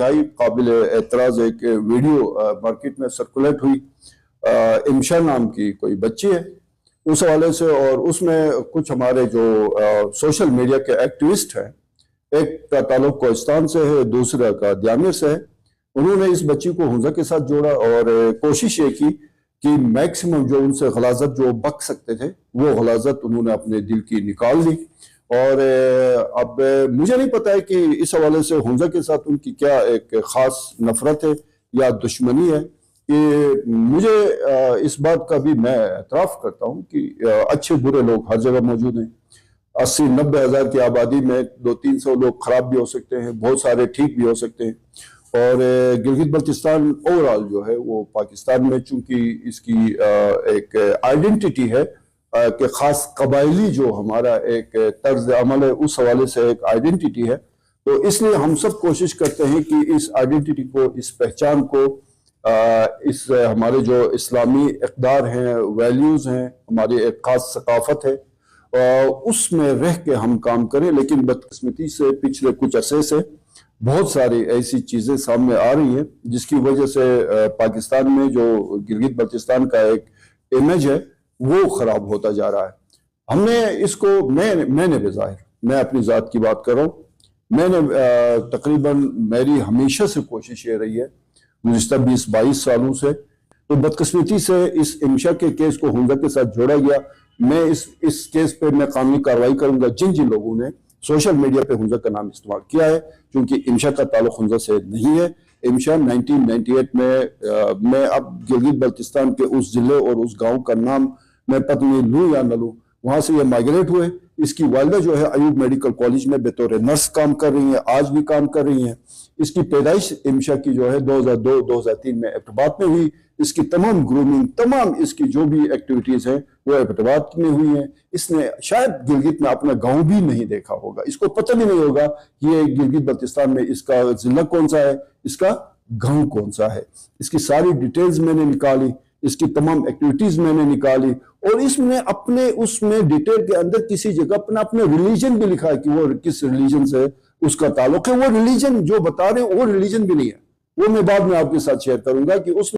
انتہائی قابل اعتراض ایک ویڈیو مارکیٹ میں سرکولیٹ ہوئی۔ امشا نام کی کوئی بچی ہے۔ اس حوالے سے اور اس میں کچھ ہمارے جو سوشل میڈیا کے ایکٹیوسٹ ہیں، ایک کا تعلق کوہستان سے ہے، دوسرا کا دیامر سے ہے۔ انہوں نے اس بچی کو حنزہ کے ساتھ جوڑا اور کوشش یہ کی کہ میکسیمم جو ان سے غلازت جو بک سکتے تھے، وہ غلازت انہوں نے اپنے دل کی نکال لی اور اب مجھے نہیں پتا ہے کہ اس حوالے سے حنزہ کے ساتھ ان کی کیا ایک خاص نفرت ہے یا دشمنی ہے کہ مجھے اس بات کا بھی میں اعتراف کرتا ہوں کہ اچھے برے لوگ ہر جگہ موجود ہیں۔ اسی نبے ہزار کی آبادی میں دو تین سو لوگ خراب بھی ہو سکتے ہیں، بہت سارے ٹھیک بھی ہو سکتے ہیں۔ اور گلگت بلتستان اوورال جو ہے وہ پاکستان میں چونکہ اس کی ایک آئیڈینٹی ہے کہ خاص قبائلی جو ہمارا ایک طرز عمل ہے، اس حوالے سے ایک آئیڈینٹی ہے۔ تو اس لیے ہم سب کوشش کرتے ہیں کہ اس آئیڈینٹی کو، اس پہچان کو اس ہمارے جو اسلامی اقدار ہیں ویلیوز ہیں، ہماری ایک خاص ثقافت ہے۔ اس میں رہ کے ہم کام کریں، لیکن بدقسمتی سے پچھلے کچھ عرصے سے بہت ساری ایسی چیزیں سامنے آ رہی ہیں، جس کی وجہ سے پاکستان میں جو گلگت بلتستان کا ایک امیج ہے وہ خراب ہوتا جا رہا ہے۔ ہم نے اس کو، میں میں نے بظاہر میں اپنی ذات کی بات کر رہا ہوں۔ میں نے تقریباً میری ہمیشہ سے کوشش یہ رہی ہے، گزشتہ بیس، بائیس سالوں سے۔ تو بدقسمتی سے اس انشا کے کیس کو حمزہ کے ساتھ جوڑا گیا۔ میں اس اس کیس پہ میں قانونی کارروائی کروں گا۔ جن جن لوگوں نے سوشل میڈیا پہ حمزہ کا نام استعمال کیا ہے کیونکہ انشا کا تعلق حمزہ سے نہیں ہے۔ انشا 1998 میں میں اب گلگت بلتستان کے اس ضلع اور اس گاؤں کا نام میں پتہ نہیں لوں یا نہ لوں، وہاں سے یہ مائگریٹ ہوئے۔ اس کی والدہ جو ہے ایوب میڈیکل کالج میں بطور نرس کام کر رہی ہیں، آج بھی کام کر رہی ہیں۔ اس کی پیدائش امشا کی جو ہے دو ہزار دو دو ہزار تین میں ایبٹباد میں ہوئی۔ اس کی تمام گرومنگ تمام اس کی جو بھی ایکٹیویٹیز ہیں، وہ ایبٹباد میں ہوئی ہیں۔ اس نے شاید گلگت میں اپنا گاؤں بھی نہیں دیکھا ہوگا۔ اس کو پتہ بھی نہیں ہوگا یہ گلگت بلتستان میں اس کا ضلع کون سا ہے، اس کا گاؤں کون سا ہے۔ اس کی ساری ڈیٹیلز میں نے نکالی۔ اس کی تمام ایکٹیویٹیز میں نے نکالی اور اس میں اپنے اس میں ڈیٹیل کے اندر کسی جگہ اپنا اپنے ریلیجن بھی لکھا ہے کہ وہ کس ریلیجن سے اس کا تعلق ہے۔ وہ ریلیجن جو بتا رہے ہیں، وہ ریلیجن بھی نہیں ہے۔ وہ میں بعد میں آپ کے ساتھ شیئر کروں گا کہ اس